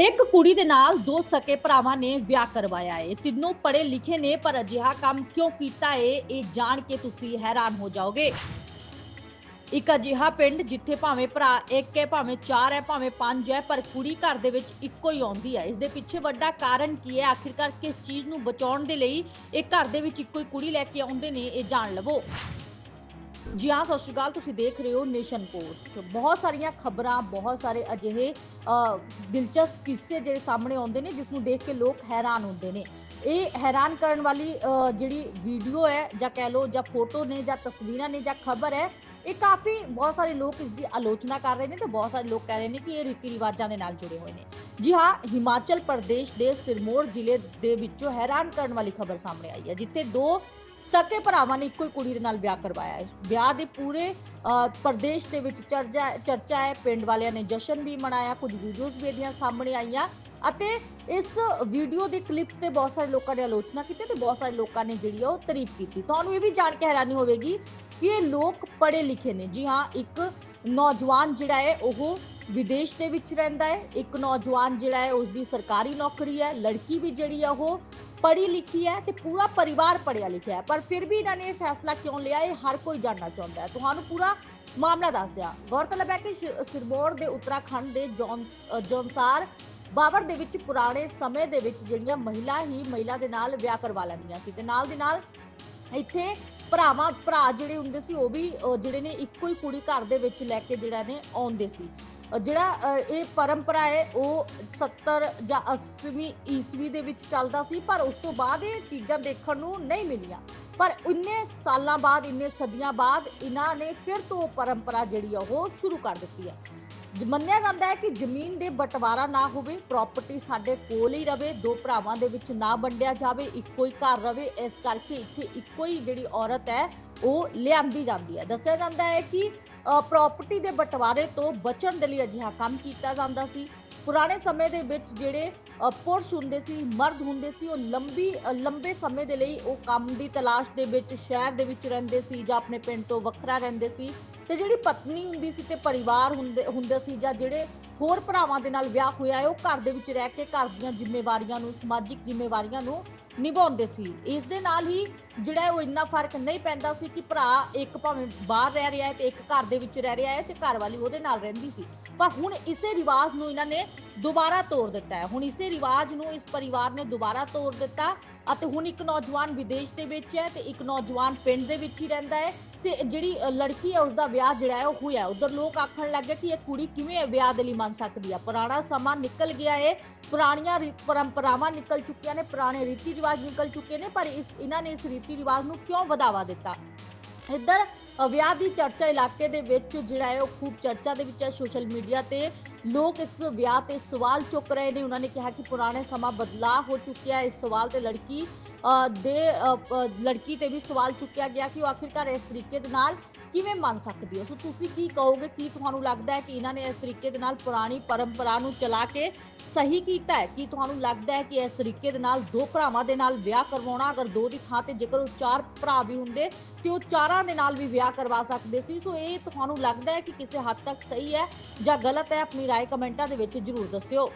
ਇੱਕ ਕੁੜੀ ਦੇ ਨਾਲ ਦੋ ਸਕੇ ਭਰਾਵਾਂ ਨੇ ਵਿਆਹ ਕਰਵਾਇਆ ਹੈ ਤਿੰਨੋਂ ਪੜ੍ਹੇ ਲਿਖੇ ਨੇ, ਪਰ ਅਜਿਹਾ ਕੰਮ ਕਿਉਂ ਕੀਤਾ ਹੈ ਇਹ ਜਾਣ ਕੇ ਤੁਸੀਂ ਹੈਰਾਨ ਹੋ ਜਾਓਗੇ। ਇੱਕ ਅਜਿਹਾ ਪਿੰਡ ਜਿੱਥੇ ਭਾਵੇਂ ਭਰਾ ਇੱਕ ਹੈ, ਭਾਵੇਂ ਚਾਰ ਹੈ, ਭਾਵੇਂ ਪੰਜ ਹੈ, ਪਰ ਕੁੜੀ ਘਰ ਦੇ ਵਿੱਚ ਇੱਕੋ ਹੀ ਆਉਂਦੀ ਹੈ। ਇਸ ਦੇ ਪਿੱਛੇ ਵੱਡਾ ਕਾਰਨ ਕੀ ਹੈ? ਆਖਿਰਕਾਰ ਕਿਸ ਚੀਜ਼ ਨੂੰ ਬਚਾਉਣ ਦੇ ਲਈ ਇਹ ਘਰ ਦੇ ਵਿੱਚ ਇੱਕੋ ਹੀ ਕੁੜੀ ਲੈ ਕੇ ਆਉਂਦੇ ਨੇ, ਇਹ ਜਾਣ ਲਵੋ। ਜੀ ਹਾਂ, ਸਤਿ ਸ਼੍ਰੀ ਅਕਾਲ। ਤੁਸੀਂ ਦੇਖ ਰਹੇ ਹੋ ਨੇਸ਼ਨ ਪੋਸਟ। ਬਹੁਤ ਸਾਰੀਆਂ ਖਬਰਾਂ, ਬਹੁਤ ਸਾਰੇ ਅਜਿਹੇ ਦਿਲਚਸਪ ਕਿੱਸੇ ਜਿਹੜੇ ਸਾਹਮਣੇ ਆਉਂਦੇ ਨੇ ਜਿਸ ਨੂੰ ਦੇਖ ਕੇ ਲੋਕ ਹੈਰਾਨ ਹੁੰਦੇ ਨੇ। ਇਹ ਹੈਰਾਨ ਕਰਨ ਵਾਲੀ ਜਿਹੜੀ ਵੀਡੀਓ ਹੈ, ਜਾਂ ਕਹਿ ਲਓ, ਜਾਂ ਫੋਟੋ ਨੇ, ਜਾਂ ਤਸਵੀਰਾਂ ਨੇ, ਜਾਂ ਖਬਰ ਹੈ, ਇਹ ਕਾਫੀ ਬਹੁਤ ਸਾਰੇ ਲੋਕ ਇਸ ਦੀ ਆਲੋਚਨਾ ਕਰ ਰਹੇ ਨੇ, ਤੇ ਬਹੁਤ ਸਾਰੇ ਲੋਕ ਕਹਿ ਰਹੇ ਨੇ ਕਿ ਇਹ ਰੀਤੀ ਰਿਵਾਜਾਂ ਦੇ ਨਾਲ ਜੁੜੇ ਹੋਏ ਨੇ। ਜੀ ਹਾਂ, ਹਿਮਾਚਲ ਪ੍ਰਦੇਸ਼ ਦੇ ਸਿਰਮੌਰ ਜ਼ਿਲ੍ਹੇ ਦੇ ਵਿੱਚੋਂ ਹੈਰਾਨ ਕਰਨ ਵਾਲੀ ਖਬਰ ਸਾਹਮਣੇ ਆਈ ਹੈ, ਜਿੱਥੇ ਦੋ ਸਕੇ ਭਰਾਵਾਂ ਨੇ ਇੱਕੋ ਹੀ ਕੁੜੀ ਦੇ ਨਾਲ ਵਿਆਹ ਕਰਵਾਇਆ ਹੈ। ਵਿਆਹ ਦੇ ਪੂਰੇ ਪ੍ਰਦੇਸ਼ ਦੇ ਵਿੱਚ ਚਰਚਾ ਚਰਚਾ ਹੈ, ਪਿੰਡ ਵਾਲਿਆਂ ਨੇ ਜਸ਼ਨ ਵੀ ਮਨਾਇਆ, ਕੁਝ ਵੀਡੀਓਜ਼ ਵੀ ਇਹਦੀਆਂ ਸਾਹਮਣੇ ਆਈਆਂ ਅਤੇ ਇਸ ਵੀਡੀਓ ਦੇ ਕਲਿੱਪਸ ਤੇ ਬਹੁਤ ਸਾਰੇ ਲੋਕਾਂ ਨੇ ਆਲੋਚਨਾ ਕੀਤੀ ਤੇ ਬਹੁਤ ਸਾਰੇ ਲੋਕਾਂ ਨੇ ਜਿਹੜੀ ਆ ਉਹ ਤਾਰੀਫ ਕੀਤੀ। ਤੁਹਾਨੂੰ ਇਹ ਵੀ ਜਾਣ ਕੇ ਹੈਰਾਨੀ ਹੋਵੇਗੀ ਕਿ ਇਹ ਲੋਕ ਪੜ੍ਹੇ ਲਿਖੇ ਨੇ। ਜੀ ਹਾਂ, ਇੱਕ ਨੌਜਵਾਨ ਜਿਹੜਾ ਹੈ, ਉਹ ਵਿਦੇਸ਼ ਦੇ ਵਿੱਚ ਰਹਿੰਦਾ ਹੈ। ਇੱਕ ਨੌਜਵਾਨ ਜਿਹੜਾ ਹੈ ਉਸ ਦੀ ਸਰਕਾਰੀ ਨੌਕਰੀ ਹੈ। ਲੜਕੀ ਵੀ ਜਿਹੜੀ ਆ ਉਹ ਪੜ੍ਹੀ ਲਿਖੀ ਹੈ ਤੇ ਪੂਰਾ ਪਰਿਵਾਰ ਪੜ੍ਹਿਆ ਲਿਖਿਆ ਹੈ। ਪਰ ਫਿਰ ਵੀ ਇਹਨਾਂ ਨੇ ਇਹ ਫੈਸਲਾ ਕਿਉਂ ਲਿਆ? ਇਹ ਹਰ ਕੋਈ ਜਾਣਨਾ ਚਾਹੁੰਦਾ ਹੈ। ਤੁਹਾਨੂੰ ਪੂਰਾ ਮਾਮਲਾ ਦੱਸ ਦਿਆਂ। ਗੌਰਤਲਬ ਹੈ ਕਿ ਸਿਰ- ਸਿਰਮੌਰ ਦੇ ਉੱਤਰਾਖੰਡ ਦੇ ਜੌਨਸ ਜੌਨਸਾਰ ਬਾਬਰ ਦੇ ਵਿੱਚ ਪੁਰਾਣੇ ਸਮੇਂ ਦੇ ਵਿੱਚ ਜਿਹੜੀਆਂ ਮਹਿਲਾ ਹੀ ਮਹਿਲਾ ਦੇ ਨਾਲ ਵਿਆਹ ਕਰਵਾ ਲੈਂਦੀਆਂ ਸੀ ਤੇ ਨਾਲ ਦੀ ਨਾਲ ਇੱਥੇ ਭਰਾਵਾਂ ਭਰਾ ਜਿਹੜੇ ਹੁੰਦੇ ਸੀ ਉਹ ਵੀ ਅ, ਜਿਹੜੇ ਨੇ ਇੱਕੋ ਹੀ ਕੁੜੀ ਘਰ ਦੇ ਵਿੱਚ ਲੈ ਕੇ ਜਿਹੜਾ ਨੇ ਆਉਂਦੇ ਸੀ। ਅ, ਜਿਹੜਾ ਅ, ਇਹ ਪਰੰਪਰਾ ਹੈ ਉਹ 70 ਜਾਂ 80ਵੀਂ ਈਸਵੀ ਦੇ ਵਿੱਚ ਚੱਲਦਾ ਸੀ ਪਰ ਉਸ ਤੋਂ ਬਾਅਦ ਇਹ ਚੀਜ਼ਾਂ ਦੇਖਣ ਨੂੰ ਨਹੀਂ ਮਿਲੀਆਂ। ਪਰ ਇੰਨੇ ਸਾਲਾਂ ਬਾਅਦ ਇੰਨੇ ਸਦੀਆਂ ਬਾਅਦ ਇਹਨਾਂ ਨੇ ਫਿਰ ਤੋਂ ਉਹ ਪਰੰਪਰਾ ਜਿਹੜੀ ਆ ਉਹ ਸ਼ੁਰੂ ਕਰ ਦਿੱਤੀ ਹੈ ਮੰਨਿਆ ਜਾਂਦਾ ਹੈ ਕਿ ਜ਼ਮੀਨ ਦੇ ਬਟਵਾਰਾ ਨਾ ਹੋਵੇ ਪ੍ਰਾਪਰਟੀ ਸਾਡੇ ਕੋਲ ਹੀ ਰਵੇ, ਦੋ ਭਰਾਵਾਂ ਦੇ ਵਿੱਚ ਨਾ ਵੰਡਿਆ ਜਾਵੇ, ਇੱਕੋ ਹੀ ਘਰ ਰਵੇ, ਇਸ ਕਰਕੇ ਇੱਥੇ ਇੱਕੋ ਹੀ ਜਿਹੜੀ ਔਰਤ ਹੈ, ਉਹ ਲਿਆਂਦੀ ਜਾਂਦੀ ਹੈ। ਦੱਸਿਆ ਜਾਂਦਾ ਹੈ ਕਿ ਪ੍ਰਾਪਰਟੀ ਦੇ ਬਟਵਾਰੇ ਤੋਂ ਬਚਣ ਦੇ ਲਈ ਅਜਿਹਾ ਕੰਮ ਕੀਤਾ ਜਾਂਦਾ ਸੀ। ਪੁਰਾਣੇ ਸਮੇਂ ਦੇ ਵਿੱਚ ਜਿਹੜੇ ਪੁਰਸ਼ ਹੁੰਦੇ ਸੀ, ਮਰਦ ਹੁੰਦੇ ਸੀ, ਉਹ ਲੰਬੀ ਲੰਬੇ ਸਮੇਂ ਦੇ ਲਈ ਉਹ ਕੰਮ ਦੀ ਤਲਾਸ਼ ਦੇ ਵਿੱਚ, ਸ਼ਹਿਰ ਦੇ ਵਿੱਚ ਰਹਿੰਦੇ ਸੀ ਜਾਂ ਆਪਣੇ ਪਿੰਡ ਤੋਂ ਵੱਖਰਾ ਰਹਿੰਦੇ ਸੀ। ਤੇ ਜਿਹੜੀ ਪਤਨੀ ਹੁੰਦੀ ਸੀ ਤੇ ਪਰਿਵਾਰ ਹੁੰਦੇ, ਹੁੰਦਾ ਸੀ ਜਾਂ ਜਿਹੜੇ ਹੋਰ ਭਰਾਵਾਂ ਦੇ ਨਾਲ ਵਿਆਹ ਹੋਇਆ ਹੈ, ਉਹ ਘਰ ਦੇ ਵਿੱਚ ਰਹਿ ਕੇ ਘਰ ਦੀਆਂ ਜ਼ਿੰਮੇਵਾਰੀਆਂ ਨੂੰ, ਸਮਾਜਿਕ ਜ਼ਿੰਮੇਵਾਰੀਆਂ ਨੂੰ ਨਿਭਾਉਂਦੇ ਸੀ। ਇਸ ਦੇ ਨਾਲ ਹੀ ਜਿਹੜਾ ਉਹ ਇੰਨਾ ਫ਼ਰਕ ਨਹੀਂ ਪੈਂਦਾ ਸੀ ਕਿ ਭਰਾ ਇੱਕ ਭਾਵੇਂ ਬਾਹਰ ਰਹਿ ਰਿਹਾ ਹੈ ਤੇ ਇੱਕ ਘਰ ਦੇ ਵਿੱਚ ਰਹਿ ਰਿਹਾ ਹੈ ਤੇ ਘਰ ਵਾਲੀ ਉਹਦੇ ਨਾਲ ਰਹਿੰਦੀ ਸੀ। ਪਰ ਹੁਣ ਇਸੇ ਰਿਵਾਜ ਨੂੰ ਇਹਨਾਂ ਨੇ ਦੁਬਾਰਾ ਤੋੜ ਦਿੱਤਾ ਹੈ। ਹੁਣ ਇਸੇ ਰਿਵਾਜ ਨੂੰ ਇਸ ਪਰਿਵਾਰ ਨੇ ਦੁਬਾਰਾ ਤੋੜ ਦਿੱਤਾ ਅਤੇ ਹੁਣ ਇੱਕ ਨੌਜਵਾਨ ਵਿਦੇਸ਼ ਦੇ ਵਿੱਚ ਹੈ ਤੇ ਇੱਕ ਨੌਜਵਾਨ ਪਿੰਡ ਦੇ ਵਿੱਚ ਹੀ ਰਹਿੰਦਾ ਹੈ ਤੇ ਜਿਹੜੀ ਲੜਕੀ ਹੈ ਉਸ ਦਾ ਵਿਆਹ ਜਿਹੜਾ ਹੈ ਉਹ ਹੋਇਆ ਉਧਰ ਲੋਕ ਆਖਣ ਲੱਗੇ ਕਿ ਇਹ ਕੁੜੀ ਕਿਵੇਂ ਵਿਆਹ ਦੇ ਲਈ ਮੰਨ ਸਕਦੀ ਆ ਪੁਰਾਣਾ ਸਮਾਂ ਨਿਕਲ ਗਿਆ ਹੈ ਪੁਰਾਣੀਆਂ ਰੀਤ ਪਰੰਪਰਾਵਾਂ ਨਿਕਲ ਚੁੱਕੀਆਂ ਨੇ, ਪੁਰਾਣੇ ਰੀਤੀ ਰਿਵਾਜ ਨਿਕਲ ਚੁੱਕੇ ਨੇ, ਪਰ ਇਸ, ਇਹਨਾਂ ਨੇ ਇਸ ਰੀਤੀ ਰਿਵਾਜ ਨੂੰ ਕਿਉਂ ਵਧਾਵਾ ਦਿੱਤਾ? ਇੱਧਰ ਵਿਆਹ ਦੀ ਚਰਚਾ ਇਲਾਕੇ ਦੇ ਵਿੱਚ ਜਿਹੜਾ ਹੈ ਉਹ ਖੂਬ ਚਰਚਾ ਦੇ ਵਿੱਚ ਹੈ ਸੋਸ਼ਲ ਮੀਡੀਆ ਤੇ। ਲੋਕ ਇਸ ਵਿਆਹ ਤੇ ਸਵਾਲ ਚੁੱਕ ਰਹੇ ਨੇ। ਉਹਨਾਂ ਨੇ ਕਿਹਾ ਕਿ ਪੁਰਾਣੇ ਸਮਾਂ ਬਦਲਾਅ ਹੋ ਚੁੱਕਿਆ ਹੈ। ਇਸ ਸਵਾਲ ਤੇ ਲੜਕੀ ਅ, ਦੇ ਅ, ਲੜਕੀ ਤੇ ਵੀ ਸਵਾਲ ਚੁੱਕਿਆ ਗਿਆ ਕਿ ਉਹ ਆਖਿਰਕਾਰ ਇਸ ਤਰੀਕੇ ਦੇ ਨਾਲ ਕਿਵੇਂ ਮੰਨ ਸਕਦੀ ਹੈ ਸੋ ਤੁਸੀਂ ਕੀ ਕਹੋਗੇ ਕੀ ਤੁਹਾਨੂੰ ਲੱਗਦਾ ਹੈ ਕਿ ਇਹਨਾਂ ਨੇ ਇਸ ਤਰੀਕੇ ਦੇ ਨਾਲ ਪੁਰਾਣੀ ਪਰੰਪਰਾ ਨੂੰ ਚਲਾ ਕੇ ਸਹੀ ਕੀਤਾ ਹੈ ਕੀ ਤੁਹਾਨੂੰ ਲੱਗਦਾ ਹੈ ਕਿ ਇਸ ਤਰੀਕੇ ਦੇ ਨਾਲ ਦੋ ਭਰਾਵਾਂ ਦੇ ਨਾਲ ਵਿਆਹ ਕਰਵਾਉਣਾ ਅਗਰ ਦੋ ਦੀ ਥਾਂ ਤੇ ਜੇਕਰ ਉਹ ਚਾਰ ਭਰਾ ਵੀ ਹੁੰਦੇ ਤੇ ਉਹ ਚਾਰਾਂ ਦੇ ਨਾਲ ਵੀ ਵਿਆਹ ਕਰਵਾ ਸਕਦੇ ਸੀ ਸੋ ਇਹ ਤੁਹਾਨੂੰ ਲੱਗਦਾ ਹੈ ਕਿ ਕਿਸੇ ਹੱਦ ਤੱਕ ਸਹੀ ਹੈ ਜਾਂ ਗਲਤ ਹੈ ਆਪਣੀ رائے ਕਮੈਂਟਾਂ ਦੇ ਵਿੱਚ ਜਰੂਰ ਦੱਸਿਓ